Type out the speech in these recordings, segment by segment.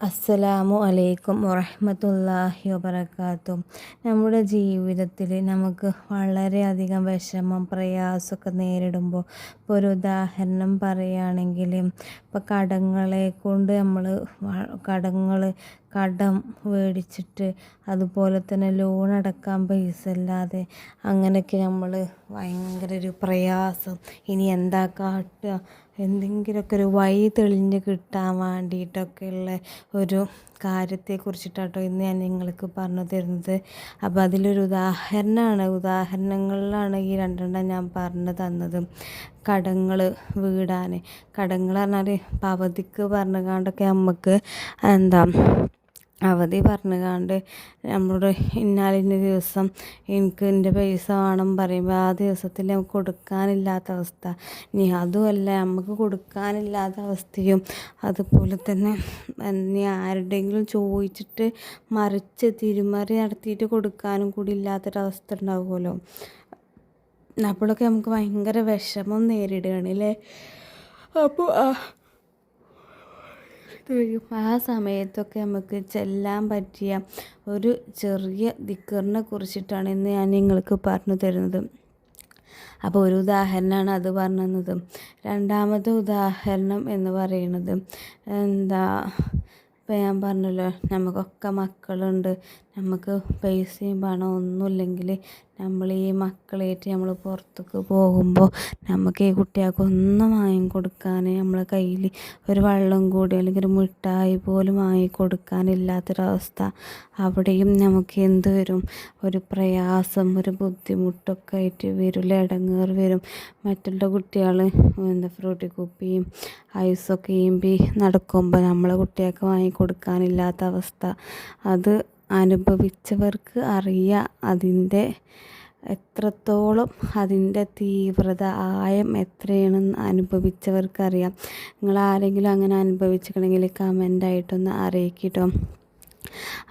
അസ്സലാമു അലൈക്കും വറഹമത്തല്ലാഹി വബർക്കാത്തും നമ്മുടെ ജീവിതത്തിൽ നമുക്ക് വളരെയധികം വിഷമം പ്രയാസമൊക്കെ നേരിടുമ്പോൾ ഇപ്പോൾ ഒരു ഉദാഹരണം പറയുകയാണെങ്കിൽ ഇപ്പോൾ കടങ്ങളെ കൊണ്ട് നമ്മൾ കടങ്ങൾ കടം മേടിച്ചിട്ട് അതുപോലെ തന്നെ ലോൺ അടക്കാൻ പൈസ ഇല്ലാതെ അങ്ങനെയൊക്കെ നമ്മൾ ഭയങ്കര ഒരു പ്രയാസം. ഇനി എന്താ കാട്ടുക? എന്തെങ്കിലുമൊക്കെ ഒരു വഴി തെളിഞ്ഞ് കിട്ടാൻ വേണ്ടിയിട്ടൊക്കെയുള്ള ഒരു കാര്യത്തെക്കുറിച്ചിട്ടാട്ടോ ഇന്ന് ഞാൻ നിങ്ങൾക്ക് പറഞ്ഞു തരുന്നത്. അപ്പോൾ അതിലൊരു ഉദാഹരണമാണ്. ഉദാഹരണങ്ങളിലാണ് ഈ രണ്ടെണ്ണം ഞാൻ പറഞ്ഞു തന്നത്. കടങ്ങൾ വീടാൻ കടങ്ങൾ പറഞ്ഞാൽ പവതിക്ക് പറഞ്ഞുകൊണ്ടൊക്കെ നമുക്ക് എന്താ അവധി പറഞ്ഞുകാണ്ട് നമ്മളോട് ഇന്നാലിന്ന ദിവസം എനിക്ക് എന്റെ പൈസ വേണം പറയുമ്പോൾ ആ ദിവസത്തിൽ നമുക്ക് കൊടുക്കാനില്ലാത്ത അവസ്ഥ. ഇനി അതുമല്ല നമുക്ക് കൊടുക്കാനില്ലാത്ത അവസ്ഥയും അതുപോലെ തന്നെ ഇനി ആരുടെയെങ്കിലും ചോദിച്ചിട്ട് മറിച്ച് തിരുമറി നടത്തിയിട്ട് കൊടുക്കാനും കൂടി ഇല്ലാത്തൊരവസ്ഥ ഉണ്ടാവുമല്ലോ. അപ്പോഴൊക്കെ നമുക്ക് ഭയങ്കര വിഷമം നേരിടുകയാണ് അല്ലേ? അപ്പോൾ ആ സമയത്തൊക്കെ നമുക്ക് ചെല്ലാൻ പറ്റിയ ഒരു ചെറിയ ദിക്കറിനെ കുറിച്ചിട്ടാണ് ഇന്ന് ഞാൻ നിങ്ങൾക്ക് പറഞ്ഞു തരുന്നത്. അപ്പോൾ ഒരു ഉദാഹരണമാണ് അത് പറഞ്ഞത്. രണ്ടാമത്തെ ഉദാഹരണം എന്ന് പറയുന്നത് എന്താ ഇപ്പം ഞാൻ പറഞ്ഞല്ലോ നമുക്കൊക്കെ മക്കളുണ്ട്. നമുക്ക് പൈസയും പണവും ഒന്നുമില്ലെങ്കിൽ നമ്മൾ ഈ മക്കളായിട്ട് നമ്മൾ പുറത്തേക്ക് പോകുമ്പോൾ നമുക്ക് ഈ കുട്ടികൾക്ക് ഒന്നും വാങ്ങിക്കൊടുക്കാൻ നമ്മളെ കയ്യിൽ ഒരു വെള്ളം കൂടി അല്ലെങ്കിൽ ഒരു മിഠായി പോലും വാങ്ങിക്കൊടുക്കാനില്ലാത്തൊരവസ്ഥ അവിടെയും നമുക്ക് എന്ത് വരും? ഒരു പ്രയാസം ഒരു ബുദ്ധിമുട്ടൊക്കെ ആയിട്ട് വരും ഇടങ്ങേറ് വരും. മറ്റുള്ള കുട്ടികൾ എന്താ ഫ്രൂട്ടി കുപ്പിയും ഐസൊക്കെ ഈമ്പി നടക്കുമ്പോൾ നമ്മളെ കുട്ടികൾക്ക് വാങ്ങിക്കൊടുക്കാനില്ലാത്ത അവസ്ഥ. അത് അനുഭവിച്ചവർക്ക് അറിയാം അതിന്റെ എത്രത്തോളം അതിന്റെ തീവ്രത ആയം എത്രയാണെന്ന് അനുഭവിച്ചവർക്കറിയാം. നിങ്ങൾ ആരെങ്കിലും അങ്ങനെ അനുഭവിച്ചിട്ടുണ്ടെങ്കിൽ കമന്റായിട്ടൊന്ന് അറിയിക്കട്ടോ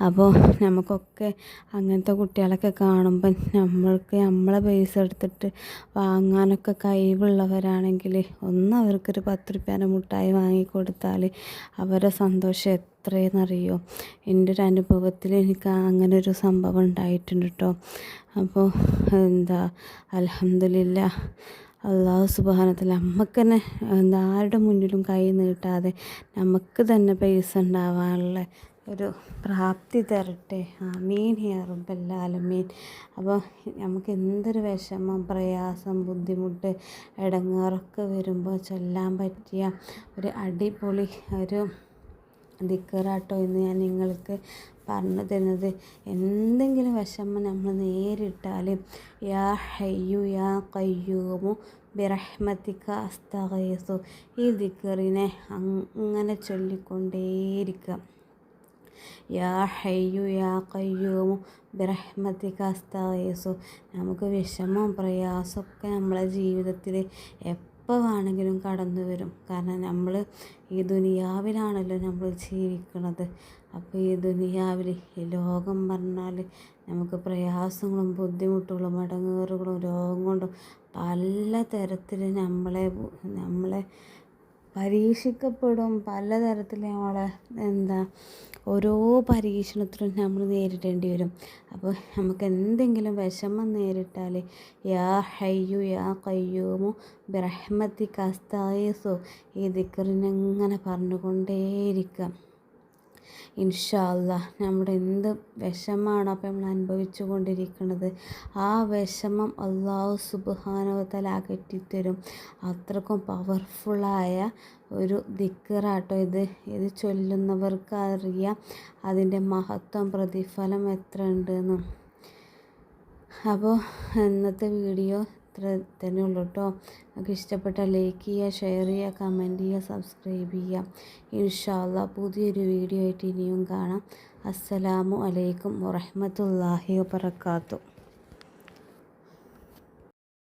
അപ്പോൾ നമുക്കൊക്കെ അങ്ങനത്തെ കുട്ടികളൊക്കെ കാണുമ്പോൾ നമ്മൾക്ക് നമ്മളെ പൈസ എടുത്തിട്ട് വാങ്ങാനൊക്കെ കഴിവുള്ളവരാണെങ്കിൽ ഒന്ന് അവർക്കൊരു പത്ത് റുപ്യേന്റെ മുട്ടായി വാങ്ങിക്കൊടുത്താൽ അവരെ സന്തോഷം എത്രയെന്നറിയോ എന്റെ ഒരു അനുഭവത്തിൽ എനിക്ക് അങ്ങനെ ഒരു സംഭവം ഉണ്ടായിട്ടുണ്ട് കേട്ടോ. അപ്പോൾ എന്താ അലഹമില്ല അള്ളാഹു സുബാനത്തിൽ നമുക്ക് തന്നെ എന്താ ആരുടെ മുന്നിലും കൈ നീട്ടാതെ നമുക്ക് തന്നെ പൈസ ഉണ്ടാവാനുള്ള ഒരു പ്രാപ്തി തരട്ടെ. ആമീൻ യാ റബ്ബല്ലാലമീൻ. അപ്പോൾ നമുക്ക് എന്തൊരു വിഷമം പ്രയാസം ബുദ്ധിമുട്ട് ഇടങ്ങേറൊക്കെ വരുമ്പോൾ ചൊല്ലാൻ പറ്റിയ ഒരു അടിപൊളി ഒരു ദിക്കറാട്ടോ എന്ന് ഞാൻ നിങ്ങൾക്ക് പറഞ്ഞു തരുന്നത്. എന്തെങ്കിലും വിഷമം നമ്മൾ നേരിട്ടാൽ യാ ഹയ്യു യാ കയ്യൂമു ബിറഹ്മത്തിക്ക അസ്തകയസു ഈ ദിക്കറിനെ അങ്ങനെ ചൊല്ലിക്കൊണ്ടേയിരിക്കുക. യാ ഹയ്യു യാ കയ്യൂമു ബിറഹ്മത്തിക്ക നമുക്ക് വിഷമവും പ്രയാസമൊക്കെ നമ്മളെ ജീവിതത്തിൽ എപ്പോൾ വേണമെങ്കിലും കടന്നു വരും. കാരണം നമ്മൾ ഈ ദുനിയാവിലാണല്ലോ നമ്മൾ ജീവിക്കുന്നത് അപ്പോൾ ഈ ദുനിയാവിൽ ഈ ലോകം പറഞ്ഞാൽ നമുക്ക് പ്രയാസങ്ങളും ബുദ്ധിമുട്ടുകളും ഇടങ്ങേറുകളും രോഗം കൊണ്ടും പല തരത്തിൽ നമ്മളെ നമ്മളെ പരീക്ഷിക്കപ്പെടും. പലതരത്തിൽ നമ്മളെ എന്താ ഓരോ പരീക്ഷണത്തിലും നമ്മൾ നേരിടേണ്ടി വരും. അപ്പോൾ നമുക്ക് എന്തെങ്കിലും വിഷമം നേരിട്ടാൽ യാ ഹയ്യു യാ കയ്യൂമു ബ്രഹ്മത്തി കസ്തായസോ ഈ ദിക്കറിനെങ്ങനെ പറഞ്ഞുകൊണ്ടേയിരിക്കാം. ഇൻഷാല്ല നമ്മുടെ എന്ത് വിഷമമാണ് അപ്പോൾ നമ്മൾ അനുഭവിച്ചു കൊണ്ടിരിക്കുന്നത്. ആ വിഷമം അള്ളാഹു സുബാനവത്തല അകറ്റിത്തരും അത്രക്കും പവർഫുള്ളായ ഒരു ദിക്കറാട്ടോ ഇത്. ഇത് ചൊല്ലുന്നവർക്ക് അറിയാം അതിന്റെ മഹത്വം പ്രതിഫലം എത്ര ഉണ്ടെന്നും അപ്പോൾ ഇന്നത്തെ വീഡിയോ ഇത്ര തന്നെ ഉള്ളൂ കേട്ടോ നിങ്ങൾക്ക് ഇഷ്ടപ്പെട്ടാൽ ലൈക്ക് ചെയ്യുക ഷെയർ ചെയ്യുക കമന്റ് ചെയ്യുക സബ്സ്ക്രൈബ് ചെയ്യുക. ഇൻഷാല്ല പുതിയൊരു വീഡിയോ ആയിട്ട് ഇനിയും കാണാം. അസ്സലാമു അലൈക്കും വറഹമത്തല്ലാഹി വാബർക്കാത്തു